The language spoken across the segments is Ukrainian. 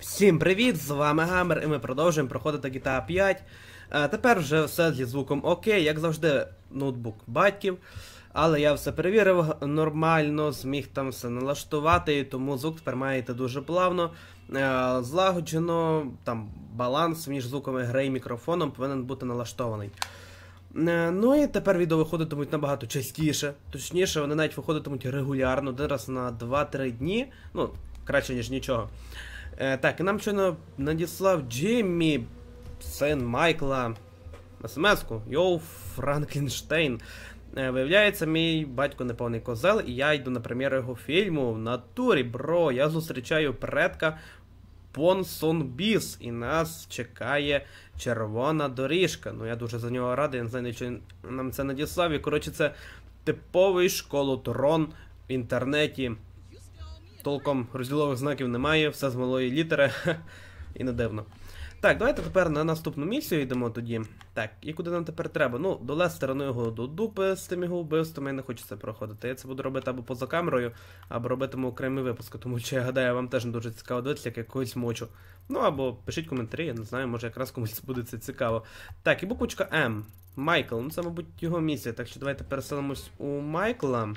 Всім привіт! З вами Гамер, і ми продовжуємо проходити GTA 5. Е, тепер вже все зі звуком окей, як завжди, ноутбук батьків. Але я все перевірив нормально, зміг там все налаштувати, тому звук тепер має йти дуже плавно. Е, злагоджено, там баланс між звуками гри і мікрофоном повинен бути налаштований. Е, Ну і тепер відео виходитимуть набагато частіше. Точніше, вони навіть виходитимуть регулярно, один раз на 2-3 дні. Ну, краще, ніж нічого. Е, так, і нам щойно надіслав Джиммі, син Майкла, смс-ку. Йоу, Франкенштейн. Е, виявляється, мій батько неповний козел, і я йду на прем'єру його фільму в натурі, бро. Я зустрічаю предка Понсон Біс, і нас чекає червона доріжка. Ну, я дуже за нього радий, я не знаю, що нам це надіслав. І коротше, це типовий школотрон в інтернеті. Толком розділових знаків немає, все з малої літери. І не дивно. Так, давайте тепер на наступну місію йдемо тоді. Так, і куди нам тепер треба? Ну, до Лестеру його до дупи з тим його вбивством, я не хочу це проходити. Я це буду робити або поза камерою, або робитиму окремий випуск, тому що я гадаю, вам теж не дуже цікаво дивитися, як я когось мочу. Ну або пишіть коментарі, я не знаю, може якраз комусь буде це цікаво. Так, і буквочка М. Майкл, ну це, мабуть, його місія, так що давайте переселимось у Майкла.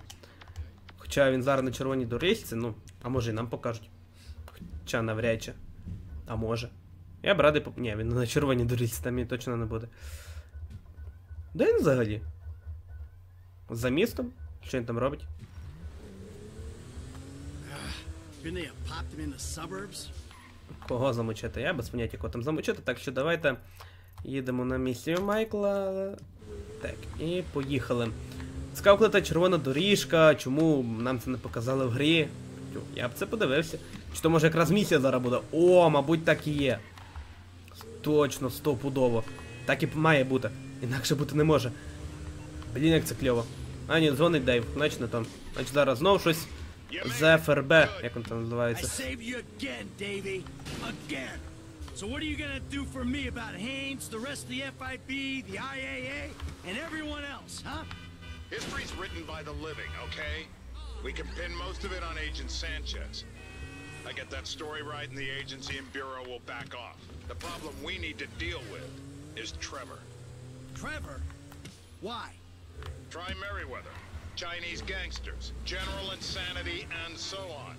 Хоча він зараз на червоній доріжці, ну, а може і нам покажуть. Хоча навряд чи. А може. Я б радий поп... Ні, він на червоній доріжці, там і точно не буде. Де він взагалі? За містом? Що він там робить? Кого замочити? Я без поняття кого там замочити, так що давайте їдемо на місію Майкла. Так, і поїхали. Цікаво, та червона доріжка, чому нам це не показали в грі. Я б це подивився. Чи то може якраз місія зараз буде? О, мабуть, так і є. Точно, стопудово. Так і має бути. Інакше бути не може. Блін, як це кльово. А, ні, дзвонить Дейв, значить не то. Значить зараз знову щось з ФРБ, як він там називається. So what are you gonna do for me about Haynes, the rest of the FIB, the IAA, and everyone else, huh? History's written by the living, okay? We can pin most of it on Agent Sanchez. I get that story right and the agency and bureau will back off. The problem we need to deal with is Trevor. Trevor? Why? Try Merriweather, Chinese gangsters, general insanity, and so on.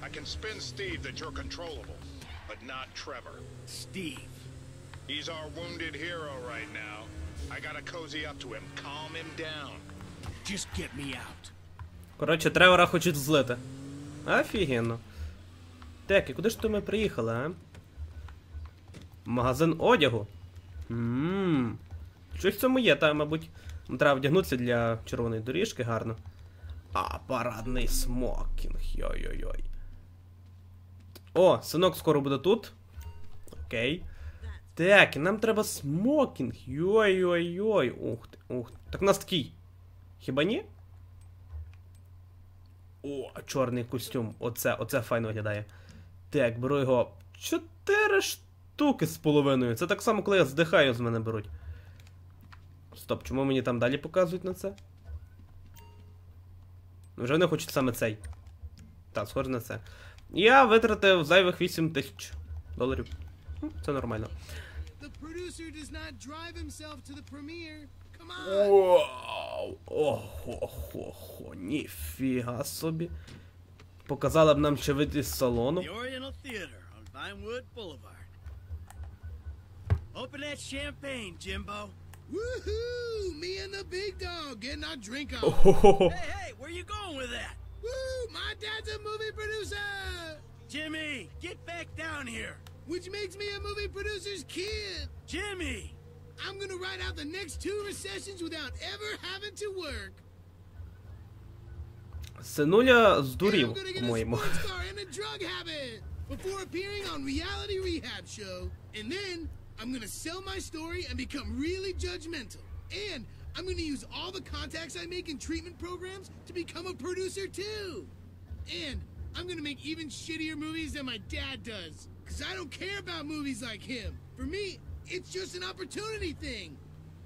I can spin Steve that you're controllable, but not Trevor. Steve. He's our wounded hero right now. Коротше, Тревора хочуть злити. Офігенно. Так, і куди ж то ми приїхали, а? Магазин одягу. Ммм. Щось в цьому є, та, мабуть. Треба вдягнутися для червоної доріжки гарно. А, парадний смокінг. Йой-йой-йой. О, синок скоро буде тут. Окей. Так, і нам треба смокінг. Йой-йой-йой. Ух ти, ух. ти. Так у нас такий. Хіба ні? О, чорний костюм. Оце, оце файно виглядає. Так, беру його. Чотири штуки з половиною. Це так само, коли я здихаю, з мене беруть. Стоп, чому мені там далі показують на це? Вже вони хочуть саме цей. Так, схоже на це. Я витратив зайвих 8 тисяч доларів. Це нормально. The producer does not drive himself to the premiere. Come on. Вау! Ого-хо-хо, ніфіга собі. Показали б нам ще вид із салону. The Oriental Theater on Vinewood Boulevard. Open that champagne, Jimbo. Woohoo! Me and the big dog getting our drink on. Ого-хо. Hey, hey, where you going with that? Woo! My dad's a movie producer, Jimmy, get back down here. which makes me a movie producer's kid. Jimmy! I'm gonna ride out the next two recessions without ever having to work. Синуля And I'm здурів, gonna get a по-моєму. sports car and a drug habit before appearing on reality rehab show. And then I'm gonna sell my story and become really judgmental. And I'm gonna use all the contacts I make in treatment programs to become a producer too. And I'm gonna make even shittier movies than my dad does. Cause I don't care about movies like him. For me, it's just an opportunity thing.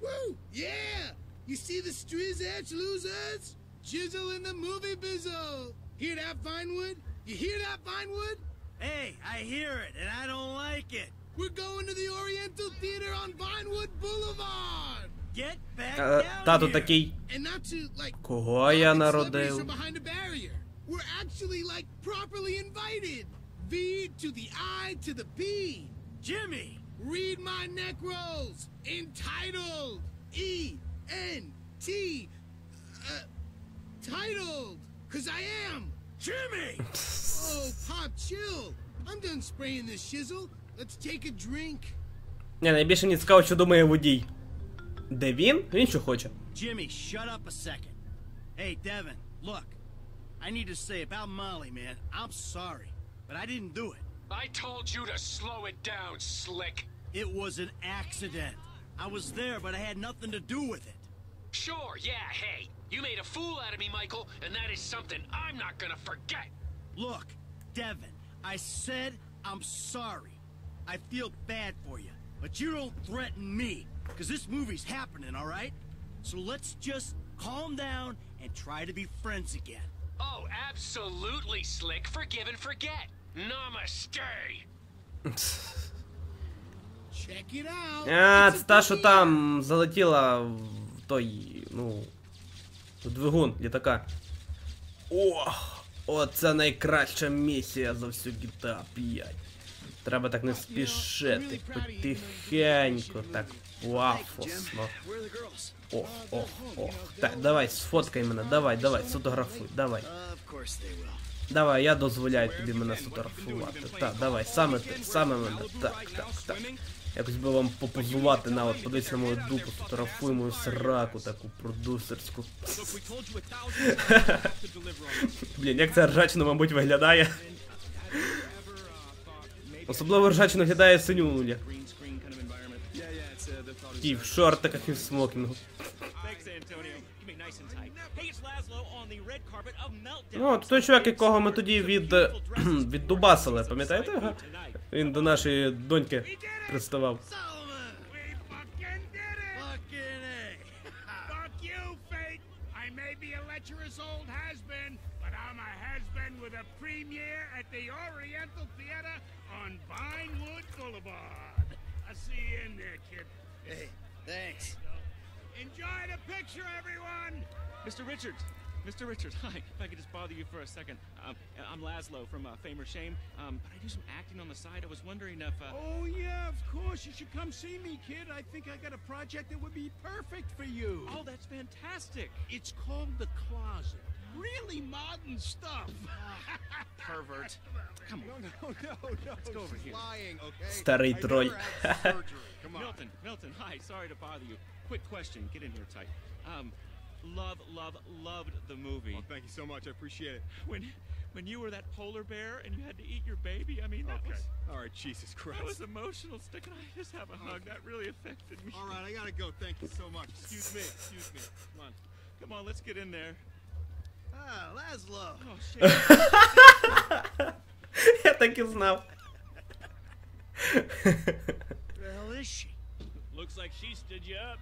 Woo! Yeah! You see the Striz Edge losers? Jizzle in the movie bizzle. Hear that, Vinewood? You hear that, Vinewood? Hey, I I hear it, and I don't like it. We're going to the Oriental Theater on Vinewood Boulevard. Get back Е, down Тато here. такий. And not to like Кого я celebrities народив? from behind a barrier. We're actually like properly invited. V to the I to the P. Jimmy! Read my neck rolls. Entitled. E N T. Uh, titled. Cause I am. Jimmy! Oh, Pop, chill. I'm done spraying this shizzle. Let's take a drink. Ні, найбільше мені цікаво, що думає водій. Де він? Він що хоче. Jimmy, shut up a second. Hey, Devin, look. I need to say about Molly, man. I'm sorry, but I didn't do it. I told you to slow it down, Slick. It was an accident. I was there, but I had nothing to do with it. Sure, yeah, hey. You made a fool out of me, Michael, and that is something I'm not gonna forget. Look, Devin, I said I'm sorry. I feel bad for you, but you don't threaten me, because this movie's happening, all right? So let's just calm down and try to be friends again. Oh, absolutely, Slick. Forgive and forget. А, це та, що там залетіла в той, ну. в двигун літака. Ох! Оце найкраща місія за всю GTA 5. Треба так не спішити, потихеньку, так пафосно. The girls? Ох, ох, ох. Так, давай, сфоткай мене, давай, давай, сфотографуй, давай. Давай, я дозволяю тобі мене сфотографувати. Так, давай, саме ти, саме мене. Так, так, так. Якось би вам попозувати на от, подивись на мою дупу, сфотографуй мою сраку таку продюсерську. Блін, як це ржачно, мабуть, виглядає. Особливо ржачно виглядає синюля. Ті в шортиках і в смокінгу. Ну, от той чувак, якого ми тоді від, е, віддубасили, пам'ятаєте його? Він до нашої доньки приставав. Hey, thanks. Enjoy the picture, everyone! Mr. Richards. Mr. Richards, hi. If I could just bother you for a second. Um, I'm Laszlo from uh, Fame or Shame, um, but I do some acting on the side. I was wondering if. Uh, Oh, yeah, of course. You should come see me, kid. I think I got a project that would be perfect for you. oh, that's fantastic. It's called The Closet. Really modern stuff. Pervert. Come on. no, no, no. Let's go over here. Lying, okay? Старий I троль. never had surgery. Come on. Milton, Milton, hi. Sorry to bother you. Quick question. Get in here tight. Um, love, love, loved the movie. Well, thank you so much. I appreciate it. When, when you were that polar bear and you had to eat your baby, I mean, that Okay. was All right, Jesus Christ. that was emotional. Stick, can I just have a hug? That really affected me. All right, I gotta go. Thank you so much. Excuse me. Excuse me. Come on. Come on, let's get in there. Ah, Laszlo. Oh shit. Я так і знав. Where the hell is she? Looks like she stood you up.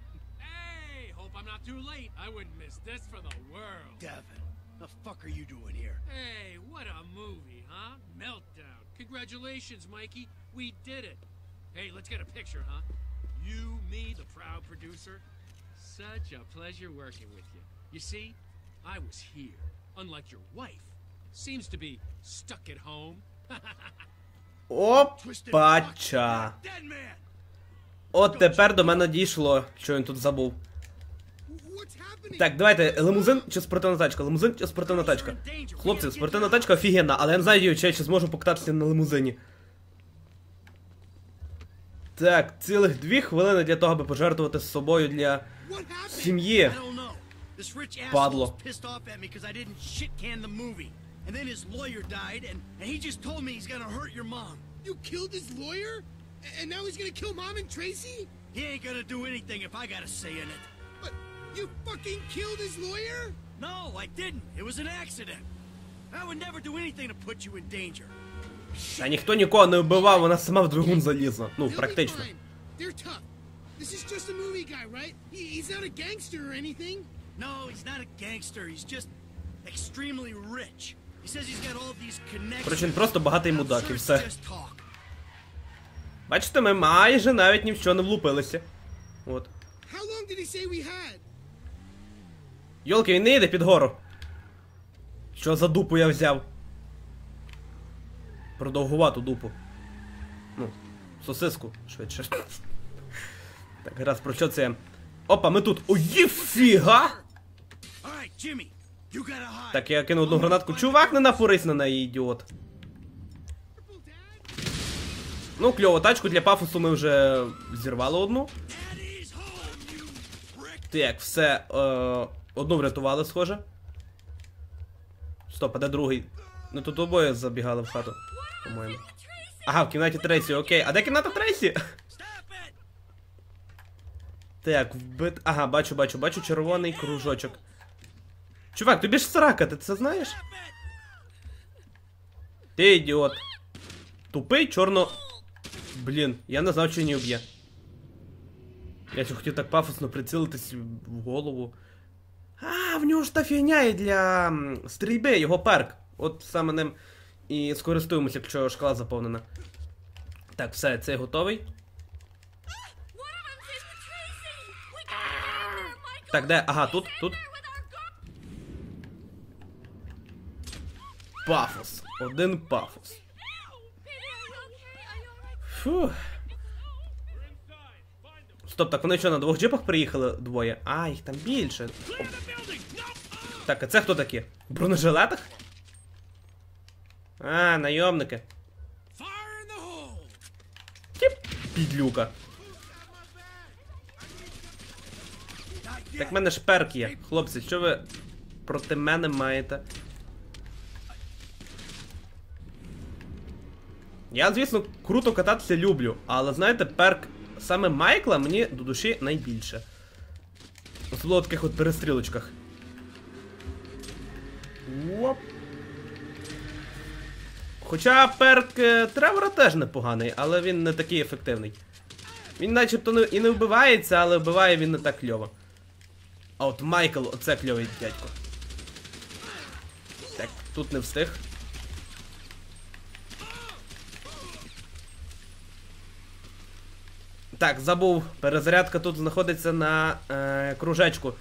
Hey, hope I'm not too late. I wouldn't miss this for the world. Devin, the fuck are you doing here? Hey, what a movie, huh? Meltdown. Congratulations, Mikey. We did it. Hey, let's get a picture, huh? You, me, the proud producer. Such a pleasure working with you. You see, I was here, unlike your wife. Seems to be stuck at home. Опача. Dead man! От тепер до мене дійшло, що він тут забув. Так, давайте, лимузин чи спортивна тачка? Лимузин чи спортивна тачка? Хлопці, спортивна тачка офігенна, але я не знаю, чи я ще зможу покататися на лимузині. Так, цілих дві хвилини для того, аби пожертвувати з собою для сім'ї. Падло. asshole's pissed off at me because I didn't shit can the movie. And then his lawyer died, and, and he just told me he's gonna hurt your mom. You killed his lawyer? And now he's gonna kill Mom and Tracy? He ain't gonna do anything if I got a say in it. You fucking killed his lawyer? No, I didn't. It was an accident. I would never do anything to put you in danger. Та ніхто нікого не вбивав, вона сама в двигун залізла. Ну, практично. They're tough. This is just a movie guy, right? He's not a gangster or anything. No, he's not a gangster. He's just extremely rich. He says he's got all these connections. Коротше, він просто багатий мудак і все. Бачите, ми майже навіть ні в що не влупилися. От. How long did he say we had? Йолки, він не йде під гору. Що за дупу я взяв? Продовгувату дупу. Ну, сосиску, швидше. Так, раз про що це? Опа, ми тут. О, єфіга! All right, Jimmy, you gotta hide. Так, я кинув одну гранатку. Чувак, не напорись на неї, ідіот. Ну, кльово, тачку для пафосу ми вже зірвали одну. Так, все. Е, одну врятували, схоже. Стоп, а де другий? Ну тут обоє забігали в хату, по-моєму. Ага, в кімнаті Трейсі, окей. А де кімната Трейсі? Так, вбит. Ага, бачу, бачу, бачу червоний кружочок. Чувак, тобі ж срака, ти це знаєш? Ти ідіот. Тупий чорно. Блін, я не знав, що не уб'є. Я ще хотів так пафосно прицілитись в голову. А, в нього ж та фігня є для стрільби, його перк. От саме ним і скористуємося, якщо шкала заповнена. Так, все, цей готовий. Так, де? Ага, тут, тут. Пафос. Один пафос. Фух. Стоп, так вони що, на двох джипах приїхали двоє? А, їх там більше. Так, а це хто такі? В бронежилетах? А, найомники. Тіп, підлюка. Так в мене ж перк є. Хлопці, що ви проти мене маєте? Я, звісно, круто кататися люблю, але знаєте, перк саме Майкла мені до душі найбільше. Особливо в таких от перестрілочках. Оп. Хоча перк е, Тревора теж непоганий, але він не такий ефективний. Він начебто і не вбивається, але вбиває він не так кльово. А от Майкл, оце кльовий дядько. Так, тут не встиг. Так, забув. Перезарядка тут знаходиться на е, кружечку.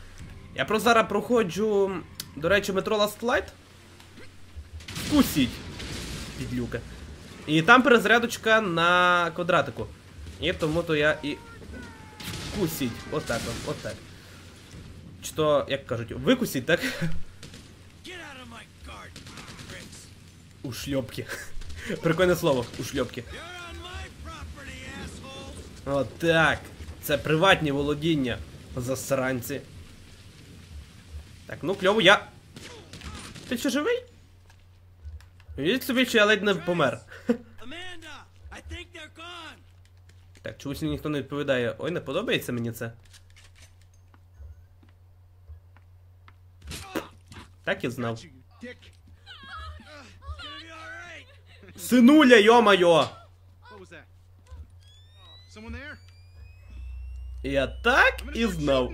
Я просто зараз проходжу, до речі, метро Last Light. Скусіть. Підлюка. І там перезарядочка на квадратику. І тому то я і. Кусіть. Отак от, отак. Чи то, як кажуть, викусіть, так? Get out of my garden, pricks. У шльопки. Прикольне слово, у Отак. Це приватні володіння. Засранці. Так, ну кльово, я. Ти ще живий? Віть собі, що я ледь не помер. Так, чомусь ніхто не відповідає. Ой, не подобається мені це. Так і знав. Синуля, йо-майо! Я так и знал.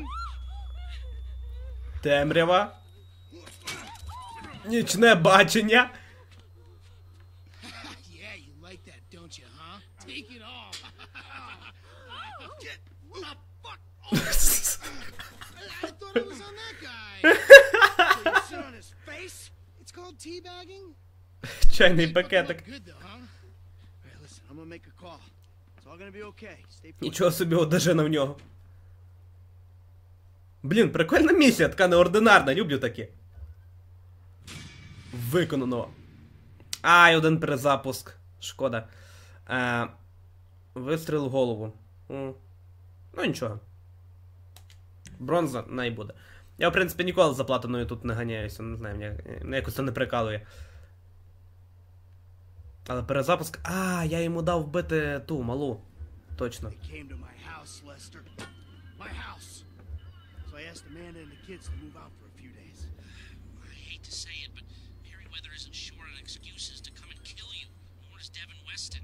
Темрява. Нічне бачення. Чайний пакетик. I'm gonna make a call. Нічого собі одежина в нього. Блін, прикольна місія, така неординарна, люблю такі. Виконано. Ай, один перезапуск. Шкода. Е, вистріл в голову. Ну нічого. Бронза най буде. Я, в принципі, ніколи за платиною тут не ганяюся, не знаю, мене, якось це не прикалує. Але перезапуск. А, я йому дав вбити ту малу. Точно. They came to my house, Lester. My house. So I asked Amanda and the kids to move out for a few days. I hate to say it, but Merriweather isn't short on excuses to come and kill you, nor is Devin Weston.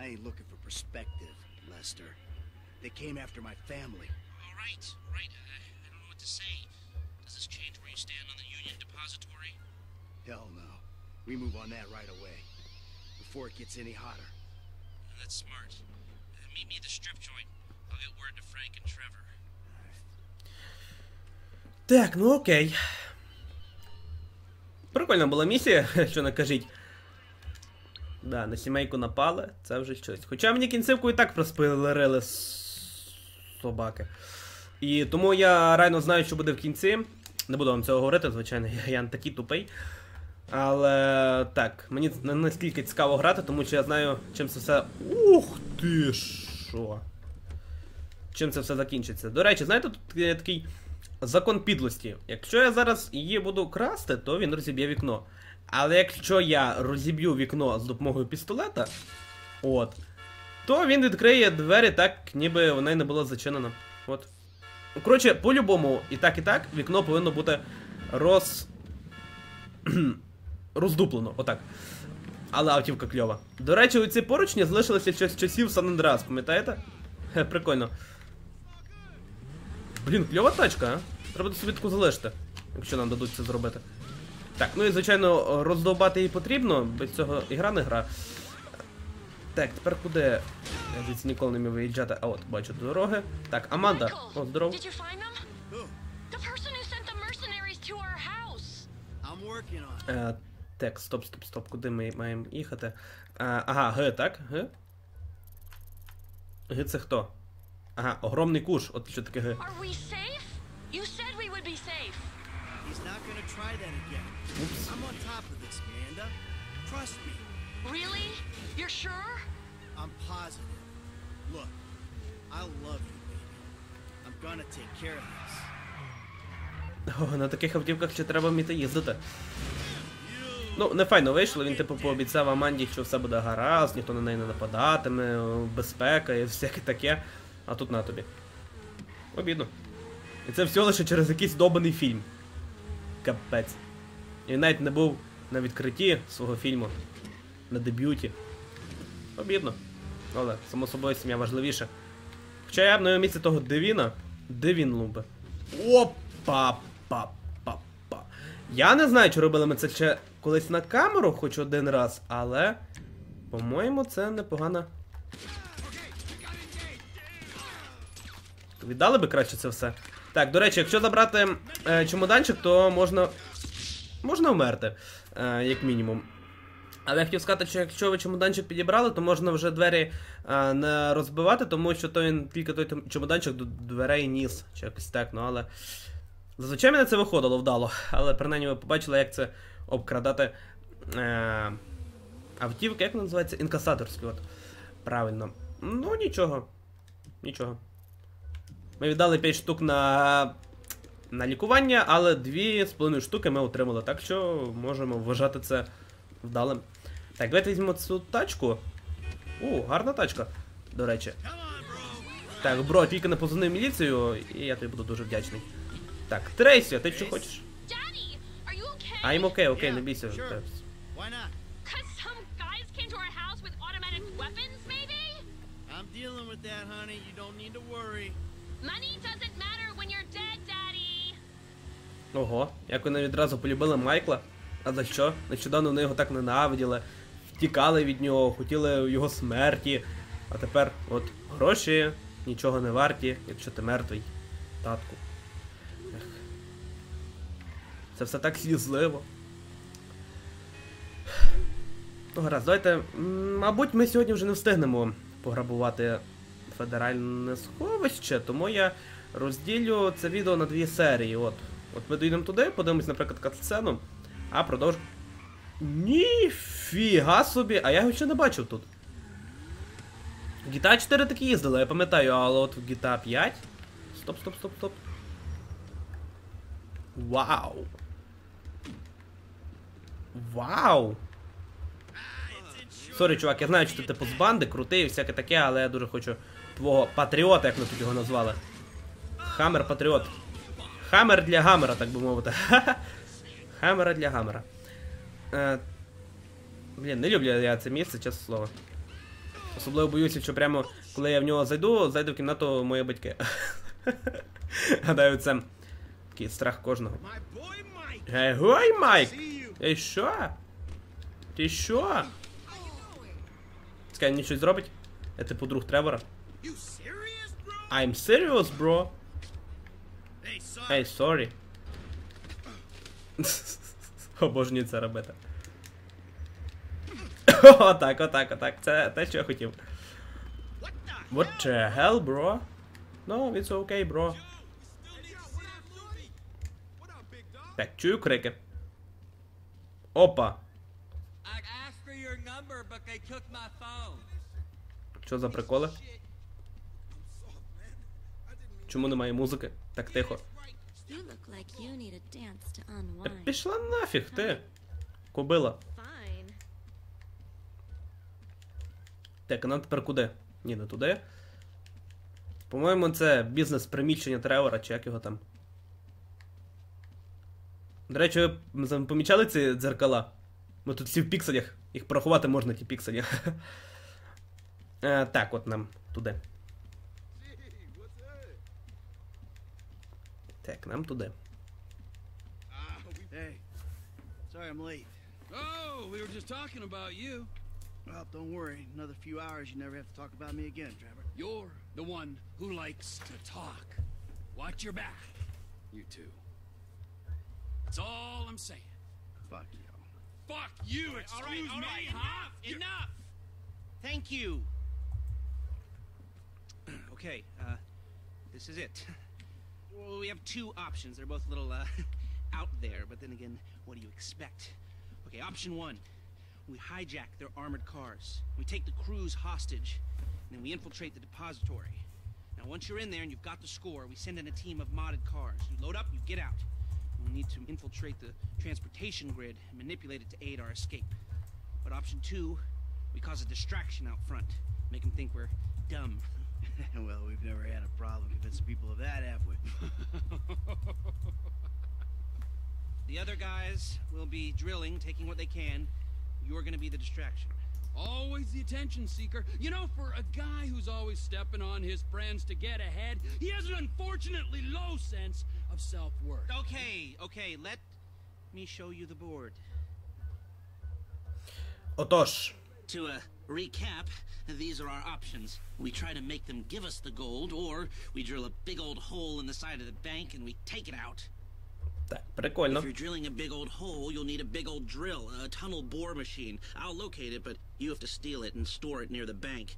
I ain't looking for perspective, Lester. They came after my family. All right, all right. I, I don't know what to say. Does this change where you stand on the Union Depository? Hell no. We move on that right away. Before it gets any hotter. That's smart. Uh, meet me at the strip joint. I'll get word to Frank and Trevor. Так, ну окей. Прикольна була місія, що не кажіть. Да, на сімейку напали, це вже щось. Хоча мені кінцівку і так проспойлерили собаки. І тому я реально знаю, що буде в кінці. Не буду вам цього говорити, звичайно, я, я не такий тупий. Але так, мені не настільки цікаво грати, тому що я знаю, чим це все. Ух ти що. Чим це все закінчиться. До речі, знаєте, тут є такий закон підлості. Якщо я зараз її буду красти, то він розіб'є вікно. Але якщо я розіб'ю вікно з допомогою пістолета, от, то він відкриє двері так, ніби вона й не була зачинена. От. Коротше, по-любому, і так, і так, вікно повинно бути роз. роздуплено, отак. Але автівка кльова. До речі, оці поручні залишилися ще з часів Сан Андреас, пам'ятаєте? Хе, прикольно. Блін, кльова тачка, а? Треба собі таку залишити, якщо нам дадуть це зробити. Так, ну і звичайно, роздовбати її потрібно, без цього ігра не гра. Так, тепер куди? Я звідси ніколи не міг виїжджати. А от, бачу дороги. Так, Аманда. О, здоров. Е, так, стоп, стоп, стоп, куди ми маємо їхати? Е, ага, Г, так? Г? Г це хто? Ага, огромний куш. От що таке Г. Really? You're sure? I'm positive. Look, I love you, baby. I'm gonna take care of this. О, на таких автівках ще треба вміти їздити. Ну, не файно вийшло, він типу пообіцяв Аманді, що все буде гаразд, ніхто на неї не нападатиме, безпека і всяке таке. А тут на тобі. Обідно. І це все лише через якийсь добаний фільм. Капець. І він навіть не був на відкритті свого фільму. На дебюті. Обідно. Але, само собою, сім'я важливіше. Хоча я б на його місці того Девіна. Девін лубе. Опа! па па па Я не знаю, чи робили ми це колись на камеру, хоч один раз, але. По-моєму, це непогано. Віддали би краще це все. Так, до речі, якщо забрати е, чемоданчик, то можна. Можна вмерти, е, як мінімум. Але я хотів сказати, що якщо ви чемоданчик підібрали, то можна вже двері е, не розбивати, тому що то він тільки той чемоданчик до дверей ніс, чи якось так, ну але. Зазвичай мене це виходило вдало, але принаймні ви побачили, як це обкрадати е, автівки, як називається? Інкасаторські, от. Правильно. Ну, нічого. Нічого. Ми віддали 5 штук на на лікування, але 2,5 штуки ми отримали, так що можемо вважати це вдалим. Так, давайте візьмемо цю тачку. О, гарна тачка, до речі. Так, бро, тільки не позвони міліцію, і я тобі буду дуже вдячний. Так, Трейсі, а ти що хочеш? Are you okay? Окей, Yeah, не sure. Так. Why not? Cause some guys came to our house with automatic weapons, maybe? I'm dealing with that, honey. You don't need to worry. Money doesn't matter when you're dead, Daddy. Ого, як вони відразу полюбили Майкла. А за що? Нещодавно вони його так ненавиділи, втікали від нього, хотіли його смерті. А тепер, от, гроші нічого не варті, якщо ти мертвий, татку. Це все так слізливо. Ну, гаразд, давайте. Мабуть, ми сьогодні вже не встигнемо пограбувати федеральне сховище, тому я розділю це відео на дві серії. От. От ми доїдемо туди, подивимось, наприклад, катсцену, а продовж. Ніфіга собі! А я його ще не бачив тут. GTA 4 таки їздили, я пам'ятаю, але от в GTA 5. Стоп, стоп, стоп, стоп. Вау! Вау! Сорі, чувак, я знаю, що ти типу з банди, крутий і всяке таке, але я дуже хочу твого патріота, як ми тут його назвали. Хаммер Патріот. Хаммер для гамера, так би мовити. Хаммера для гамера. Е, блін, не люблю я це місце, чесне слово. Особливо боюся, що прямо коли я в нього зайду, зайду в кімнату мої батьки. Гадаю, це такий страх кожного. Гей, Майк! Ей, що? Ти що? Скай мені щось зробить? Я типу друг Тревора. I'm serious, bro. Hey, sorry. Обожнюю це робити. Отак, отак, отак. Це те, що я хотів. What the hell, bro? No, it's okay, bro. Так, чую крики. Опа. I asked for your number, but they took my phone. Що за приколи? Чому немає музики? Так тихо. Та пішла нафіг ти. Кобила. Так, а нам тепер куди? Ні, не туди. По-моєму, це бізнес-приміщення Тревора, чи як його там. До речі, ви помічали ці дзеркала? Ми тут всі в пікселях. Їх порахувати можна, ті пікселі. Е, так, от нам туди. Так, нам туди. Hey, sorry I'm late. Oh, we were just talking about you. Well, don't worry. Another few hours, you never have to talk about me again, Trevor. You're the one who likes to talk. Watch your back, you two. That's all I'm saying. Fuck you. Fuck you, excuse all right, all me, right, huh? enough, You- enough. Thank you. okay, uh, this is it. Well, we have two options. They're both a little uh, out there, but then again, what do you expect? Okay, option one: we hijack their armored cars. We take the crews hostage, and then we infiltrate the depository. Now, once you're in there and you've got the score, we send in a team of modded cars. You load up, you get out. We need to infiltrate the transportation grid and manipulate it to aid our escape. But option two, we cause a distraction out front, make them think we're dumb. well, we've never had a problem convincing people of that, have we? The other guys will be drilling, taking what they can. You're gonna be the distraction. Always the attention seeker. You know, for a guy who's always stepping on his friends to get ahead, he has an unfortunately low sense of self-worth. Okay, okay, let me show you the board. Отож. To uh, recap, these are our options. We try to make them give us the gold, or we drill a big old hole in the side of the bank and we take it out. Так, prikольно. If you're drilling a big old hole, you'll need a big old drill, a tunnel bore machine. I'll locate it, but you have to steal it and store it near the bank.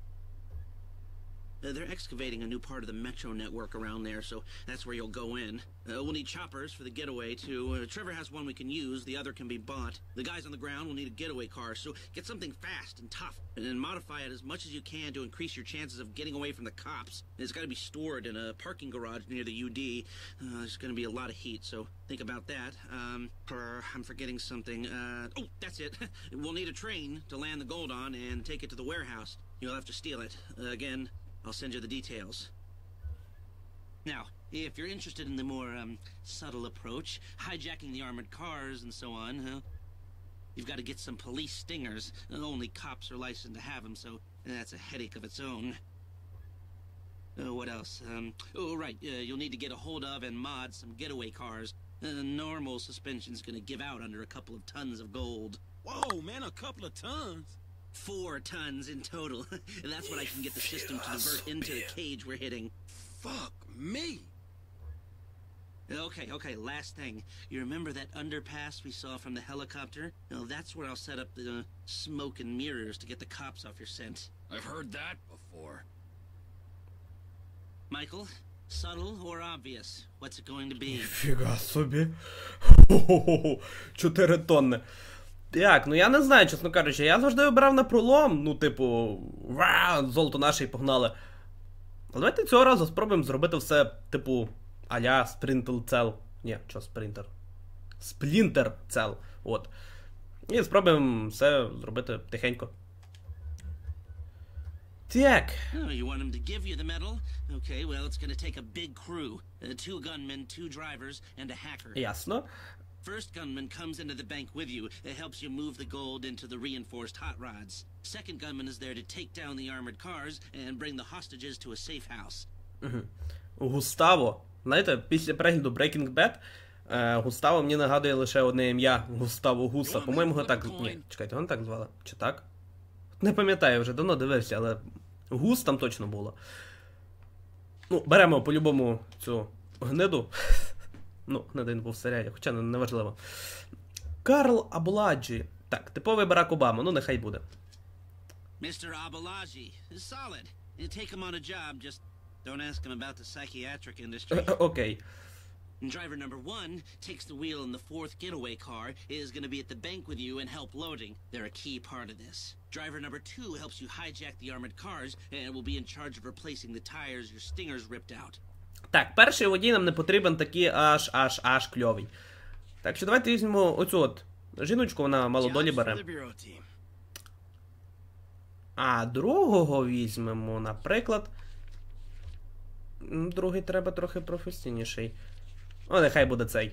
They're excavating a new part of the metro network around there, so that's where you'll go in. Uh, we'll need choppers for the getaway, too. Uh, Trevor has one we can use, the other can be bought. The guys on the ground will need a getaway car, so get something fast and tough, and then modify it as much as you can to increase your chances of getting away from the cops. It's got to be stored in a parking garage near the UD. Uh, there's going to be a lot of heat, so think about that. Um, I'm forgetting something. Uh, oh, that's it. we'll need a train to land the gold on and take it to the warehouse. You'll have to steal it. Uh, again, I'll send you the details. Now, if you're interested in the more um, subtle approach, hijacking the armored cars and so on, huh? You've got to get some police stingers. Only cops are licensed to have them, so that's a headache of its own. Uh, what else? Um, oh, right. Uh, you'll need to get a hold of and mod some getaway cars. Uh, normal suspension's gonna give out under a couple of tons of gold. Whoa, man, a couple of tons. Four tons in total. That's what I can get the system to divert into the cage we're hitting. Fuck me. Okay, okay, last thing. You remember that underpass we saw from the helicopter? Well, that's where I'll set up the uh, smoke and mirrors to get the cops off your scent. I've heard that before. Michael, subtle or obvious? What's it going to be? Фіга собі. Хо-хо-хо. 4 тонни. Так, ну я не знаю, чесно кажучи, я завжди обирав на пролом, ну, типу, вау, золото наше і погнали. Але давайте цього разу спробуємо зробити все, типу, аля Sprintel Cell. Ні, що спринтер? Splinter Cell. От. І спробуємо все зробити тихенько. Так. Oh, you want him to give you the medal? Okay, well, it's gonna take a big crew. Uh, two gunmen, two drivers, and a hacker. Ясно. First gunman comes into the bank with you. It helps you move the gold into the reinforced hot rods. Second gunman is there to take down the armored cars and bring the hostages to a safe house. Угу. Густаво. Знаєте, після перегляду Breaking Bad Е, Густаво мені нагадує лише одне ім'я Густаво Гуса. По-моєму, його так. Ні, чекайте, його так звали. Чи так? Не пам'ятаю, вже давно дивився, але Гус там точно було. Ну, беремо по-любому цю гниду. Ну, гнида він був в серіалі, хоча не, не важливо. Карл Абуладжі. Так, типовий Барак Обама, ну нехай буде. Mr. Abalaji is solid. You take him on a job, just don't ask him about the psychiatric industry. Е, Окей. Driver number one takes the wheel in the fourth getaway car, is going to be at the bank with you and help loading. They're a key part of this. Driver number two helps you hijack the armored cars and will be in charge of replacing the tires your stingers ripped out. Так, перший водій нам не потрібен такий аж аж аж кльовий. Так що давайте візьмемо оцю от жіночку, вона мало долі бере. А другого візьмемо, наприклад. Другий треба трохи професійніший. О, нехай буде цей.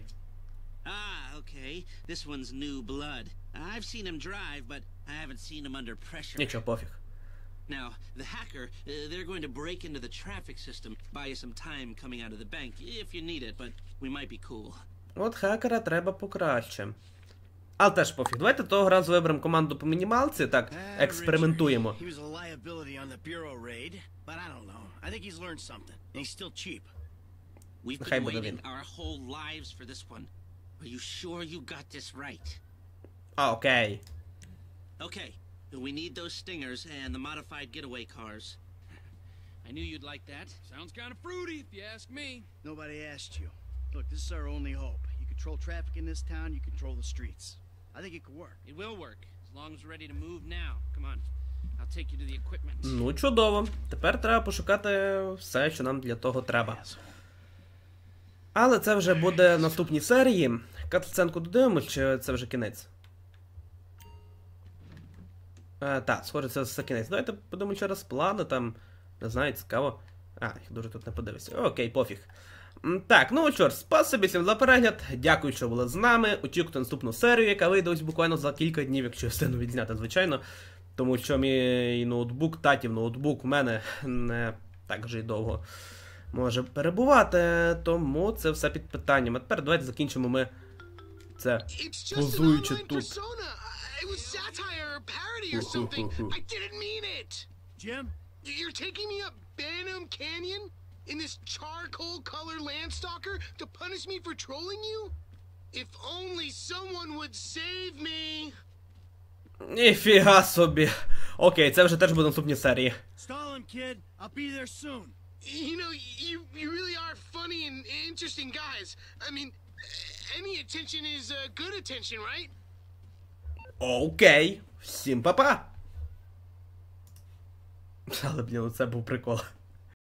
Ah, okay. This one's new blood. I've seen him drive, but I haven't seen him under pressure. Нічого, пофіг. Now, the hacker, uh, they're going to break into the traffic system, buy you some time coming out of the bank, if you need it, but we might be cool. От хакера треба покраще. Але теж пофіг. Давайте того разу виберемо команду по мінімалці, так, Ah, експериментуємо. Нехай буде він. А, окей. We need those stingers and the modified getaway cars. I knew you'd like that. Sounds kind of fruity, if you ask me. Nobody asked you. Look, this is our only hope. You control traffic in this town, you control the streets. I think it could work. It will work, as long as we're ready to move now. Come on. I'll take you to the equipment. Ну, чудово. Тепер треба пошукати все, що нам для того треба. Але це вже буде в наступній серії. Катсценку додивимось, чи це вже кінець? Так, схоже, це все кінець. Давайте подивимо ще раз плани там. Не знаю, цікаво. А, їх дуже тут не подивився. Окей, пофіг. Так, ну що ж, спасибі всім за перегляд. Дякую, що були з нами. Очікуйте наступну серію, яка вийде ось буквально за кілька днів, якщо я встигну відзняти, звичайно. Тому що мій ноутбук, татів ноутбук у мене не так вже й довго може перебувати. Тому це все під питанням. А тепер давайте закінчимо ми це позуючи тут. it was satire or parody or something. I didn't mean it. Jim? You're taking me up Bantam Canyon in this charcoal-colored landstalker to punish me for trolling you? If only someone would save me. Niefiga to be, okay, cały że też będą sub serii. Stalin, kid. I'll be there soon. You know, you, you really are funny and interesting guys. I mean, any attention is uh, good attention, right? Окей. Всім па-па. Але, блін, це був прикол.